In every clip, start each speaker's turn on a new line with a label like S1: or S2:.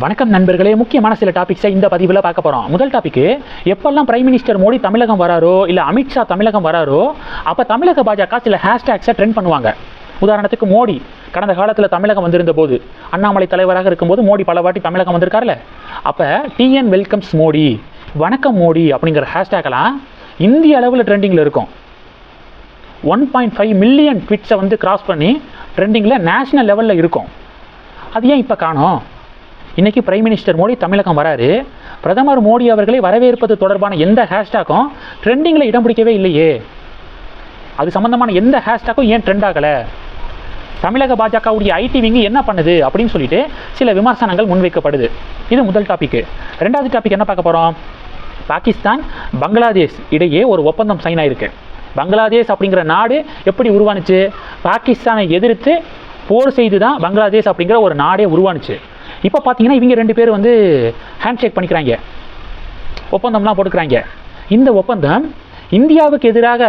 S1: வணக்கம் நண்பர்களே. முக்கியமான சில டாபிக்ஸை இந்த பதிவில் பார்க்க போகிறோம் முதல் டாபிக்கு எப்பெல்லாம் பிரைம் மினிஸ்டர் மோடி தமிழகம் வராரோ இல்லை அமித்ஷா தமிழகம் வராரோ அப்போ தமிழக பாஜக சில ஹேஷ்டேக்ஸை ட்ரெண்ட் பண்ணுவாங்க. உதாரணத்துக்கு மோடி கடந்த காலத்தில் தமிழகம் வந்திருந்த போது அண்ணாமலை தலைவராக இருக்கும்போது மோடி பல வாட்டி தமிழகம் வந்திருக்காருல்ல அப்போ டிஎன் வெல்கம்ஸ் மோடி வணக்கம் மோடி அப்படிங்கிற ஹேஷ்டேக்கெல்லாம் இந்திய அளவில் ட்ரெண்டிங்கில் இருக்கும். ஒன் பாயிண்ட் ஃபைவ் மில்லியன் ட்விட்ஸை வந்து கிராஸ் பண்ணி ட்ரெண்டிங்கில் நேஷ்னல் லெவலில் இருக்கும். அது ஏன் இப்போ காணோம்? இன்றைக்கி பிரைம் மினிஸ்டர் மோடி தமிழகம் வராரு. பிரதமர் மோடி அவர்களை வரவேற்பது தொடர்பான எந்த ஹேஷ்டாக்கும் ட்ரெண்டிங்கில் இடம் பிடிக்கவே இல்லையே. அது சம்மந்தமான எந்த ஹேஷ்டாக்கும் ஏன் ட்ரெண்ட் ஆகலை? தமிழக பாஜகவுடைய ஐடி விங்கு என்ன பண்ணுது அப்படின்னு சொல்லிட்டு சில விமர்சனங்கள் முன்வைக்கப்படுது. இது முதல் டாபிக் ரெண்டாவது டாபிக் என்ன பார்க்க போகிறோம் பாகிஸ்தான் பங்களாதேஷ் இடையே ஒரு ஒப்பந்தம் சைன் ஆயிருக்கு. பங்களாதேஷ் அப்படிங்கிற நாடு எப்படி உருவானுச்சு? பாகிஸ்தானை எதிர்த்து போர் செய்து தான் பங்களாதேஷ் அப்படிங்கிற ஒரு நாடே உருவானுச்சு. இப்போ பார்த்தீங்கன்னா இவங்க ரெண்டு பேர் வந்து ஹேண்ட் ஷேக் பண்ணிக்கிறாங்க. ஒப்பந்தம்லாம் போட்டுக்கிறாங்க. இந்த ஒப்பந்தம் இந்தியாவுக்கு எதிராக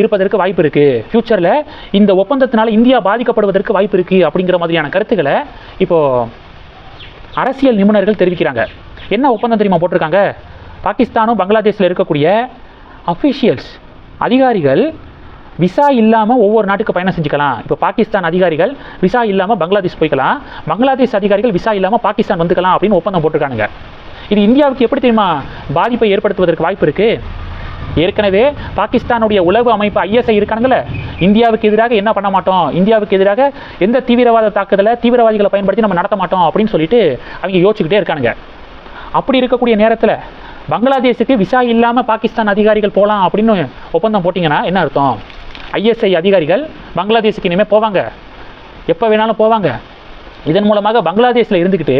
S1: இருப்பதற்கு வாய்ப்பு இருக்குது ஃப்யூச்சரில் இந்த ஒப்பந்தத்தினால் இந்தியா பாதிக்கப்படுவதற்கு வாய்ப்பு இருக்குது அப்படிங்கிற மாதிரியான கருத்துக்களை இப்போது அரசியல் நிபுணர்கள் தெரிவிக்கிறாங்க. என்ன ஒப்பந்தம் தெரியுமா போட்டிருக்காங்க? பாகிஸ்தானும் பங்களாதேஷில் இருக்கக்கூடிய அஃபிஷியல்ஸ் அதிகாரிகள் விசா இல்லாமல் ஒவ்வொரு நாட்டுக்கு பயணம் செஞ்சுக்கலாம். இப்போ பாகிஸ்தான் அதிகாரிகள் விசா இல்லாமல் பங்களாதேஷ் போய்க்கலாம். பங்களாதேஷ் அதிகாரிகள் விசா இல்லாமல் பாகிஸ்தான் வந்துக்கலாம் அப்படின்னு ஒப்பந்தம் போட்டிருக்கானுங்க. இது இந்தியாவுக்கு எப்படி தெரியுமா? பாதிப்பை ஏற்படுத்துவதற்கு வாய்ப்பு இருக்குது ஏற்கனவே பாகிஸ்தானுடைய உளவு அமைப்பு ஐஎஸ்ஐ இருக்கானுங்கள இந்தியாவுக்கு எதிராக என்ன பண்ண மாட்டோம்? இந்தியாவுக்கு எதிராக எந்த தீவிரவாத தாக்குதலை தீவிரவாதிகளை பயன்படுத்தி நம்ம நடத்த மாட்டோம் அப்படின்னு சொல்லிட்டு அவங்க யோசிச்சுக்கிட்டே இருக்கானுங்க. அப்படி இருக்கக்கூடிய நேரத்தில் பங்களாதேஷுக்கு விசா இல்லாமல் பாகிஸ்தான் அதிகாரிகள் போகலாம் அப்படின்னு ஒப்பந்தம் போட்டிங்கன்னா என்ன அர்த்தம்? ஐஎஸ்ஐ அதிகாரிகள் பங்களாதேஷுக்கு இனிமேல் போவாங்க. எப்போ வேணாலும் போவாங்க. இதன் மூலமாக பங்களாதேஷில் இருந்துக்கிட்டு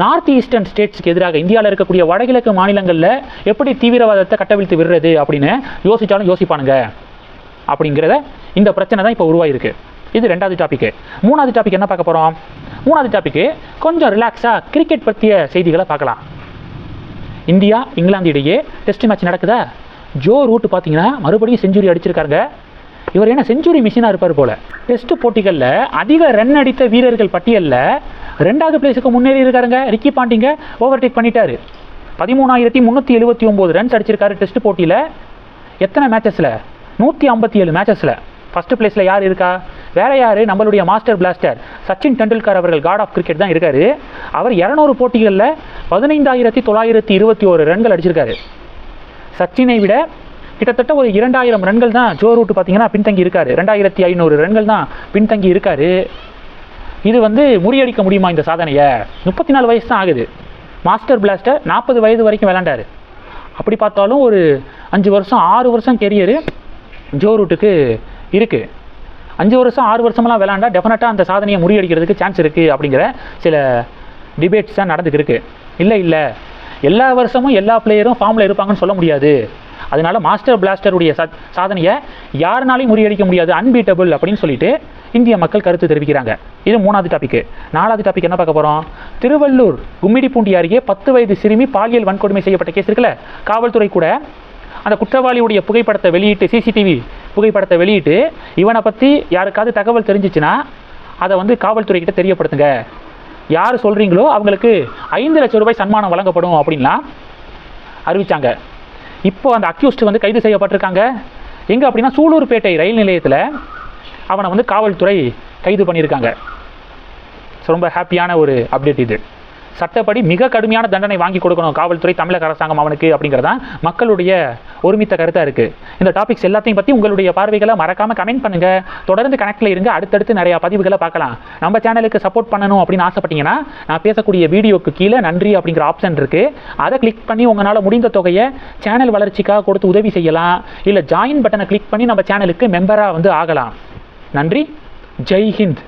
S1: நார்த் ஈஸ்டர்ன் ஸ்டேட்ஸ்க்கு எதிராக இந்தியாவில் இருக்கக்கூடிய வடகிழக்கு மாநிலங்களில் எப்படி தீவிரவாதத்தை கட்டவிழ்த்து விடுறது அப்படின்னு யோசித்தாலும் யோசிப்பானுங்க. அப்படிங்கிறத இந்த பிரச்சனை தான் இப்போ உருவாயிருக்கு. இது ரெண்டாவது டாப்பிக்கு மூணாவது டாபிக் என்ன பார்க்க போகிறோம் மூணாவது டாப்பிக்கு கொஞ்சம் ரிலாக்ஸாக கிரிக்கெட் பற்றிய செய்திகளை பார்க்கலாம். இந்தியா இங்கிலாந்து இடையே டெஸ்ட் மேட்ச் நடக்குதா? ஜோ ரூட் பார்த்தீங்கன்னா மறுபடியும் செஞ்சுரி அடிச்சிருக்காங்க இவர் என்ன செஞ்சுரி மிஷினாக இருப்பார் போல். டெஸ்ட் போட்டிகளில் அதிக ரன் அடித்த வீரர்கள் பட்டியலில் ரெண்டாவது பிளேஸுக்கு முன்னேறி இருக்காருங்க. ரிக்கி பாண்டிங்க ஓவர்டேக் பண்ணிட்டாரு. பதிமூணாயிரத்தி முந்நூற்றி எழுபத்தி ஒம்பது ரன்ஸ் அடிச்சிருக்காரு டெஸ்ட் போட்டியில். எத்தனை மேட்சஸில் நூற்றி ஐம்பத்தி ஏழு மேட்சஸில் ஃபஸ்ட்டு பிளேஸில் யார் இருக்கா? வேற யார்? நம்மளுடைய மாஸ்டர் பிளாஸ்டர் சச்சின் டெண்டுல்கர் அவர்கள் காட் ஆஃப் கிரிக்கெட் தான் இருக்கார். அவர் இரநூறு போட்டிகளில் பதினைந்தாயிரத்தி தொள்ளாயிரத்தி இருபத்தி ஒரு ரன்கள் அடிச்சிருக்காரு. சச்சினை விட கிட்டத்தட்ட ஒரு இரண்டாயிரம் ரன்கள் தான் ஜோ ரூட் பார்த்தீங்கன்னா பின்தங்கி இருக்காரு. ரெண்டாயிரத்தி ஐநூறு ரன்கள் தான் பின்தங்கி இருக்காரு. இது வந்து முறியடிக்க முடியுமா இந்த சாதனையை? முப்பத்தி நாலு வயசு தான் ஆகுது. மாஸ்டர் பிளாஸ்டர் நாற்பது வயது வரைக்கும் விளாண்டாரு அப்படி பார்த்தாலும் ஒரு அஞ்சு வருஷம் ஆறு வருஷம் கெரியரு ஜோ ரூட்டுக்கு இருக்குது அஞ்சு வருஷம் ஆறு வருஷமெல்லாம் விளாண்டா டெஃபினட்டாக அந்த சாதனையை முறியடிக்கிறதுக்கு சான்ஸ் இருக்குது அப்படிங்கிற சில டிபேட்ஸ் தான் நடந்துக்கிருக்கு. இல்லை இல்லை. எல்லா வருஷமும் எல்லா பிளேயரும் ஃபார்மில் இருப்பாங்கன்னு சொல்ல முடியாது. அதனால மாஸ்டர் பிளாஸ்டருடைய சா சாதனையை யாருனாலையும் முறியடிக்க முடியாது. அன்பீட்டபிள் அப்படின்னு சொல்லிட்டு இந்திய மக்கள் கருத்து தெரிவிக்கிறாங்க. இது மூணாவது டாபிக் நாலாவது டாபிக் என்ன பார்க்க போகிறோம் திருவள்ளூர் கும்மிடிப்பூண்டி அருகே பத்து வயது சிறுமி பாலியல் வன்கொடுமை செய்யப்பட்ட கேஸ் இருக்குல்ல? காவல்துறை கூட அந்த குற்றவாளியுடைய புகைப்படத்தை வெளியிட்டு சிசிடிவி புகைப்படத்தை வெளியிட்டு இவனை பற்றி யாருக்காவது தகவல் தெரிஞ்சிச்சுன்னா அதை வந்து காவல்துறைக்கிட்ட தெரியப்படுத்துங்க. யார் சொல்கிறீங்களோ அவங்களுக்கு ஐந்து லட்சம் ரூபாய் சன்மானம் வழங்கப்படும் அப்படின்லாம் அறிவித்தாங்க இப்போ அந்த அக்யூஸ்ட் வந்து கைது செய்யப்பட்டிருக்காங்க. எங்கே அப்படின்னா சூலூர்பேட்டை ரயில் நிலையத்தில் அவனை வந்து காவல்துறை கைது பண்ணியிருக்காங்க. ஸோ ரொம்ப ஹாப்பியான ஒரு அப்டேட் இது. சட்டப்படி மிக கடுமையான தண்டனை வாங்கி கொடுக்கணும் காவல்துறை தமிழக அரசாங்கம் அவனுக்கு அப்படிங்கிறதான் மக்களுடைய ஒருமித்த கருத்தாக இருக்குது இந்த டாபிக்ஸ் எல்லாத்தையும் பற்றி உங்களுடைய பார்வைகளை மறக்காமல் கமெண்ட் பண்ணுங்கள் தொடர்ந்து கனெக்டில் இருங்க. அடுத்தடுத்து நிறையா பதிவுகளை பார்க்கலாம். நம்ம சேனலுக்கு சப்போர்ட் பண்ணணும் அப்படின்னு ஆசைப்பட்டீங்கன்னா நான் பேசக்கூடிய வீடியோக்கு கீழே நன்றி அப்படிங்கிற ஆப்ஷன் இருக்குது அதை கிளிக் பண்ணி உங்களால் முடிந்த தொகையை சேனல் வளர்ச்சிக்காக கொடுத்து உதவி செய்யலாம். இல்லை ஜாயின் பட்டனை கிளிக் பண்ணி நம்ம சேனலுக்கு மெம்பராக வந்து ஆகலாம். நன்றி. ஜெய் ஹிந்த்.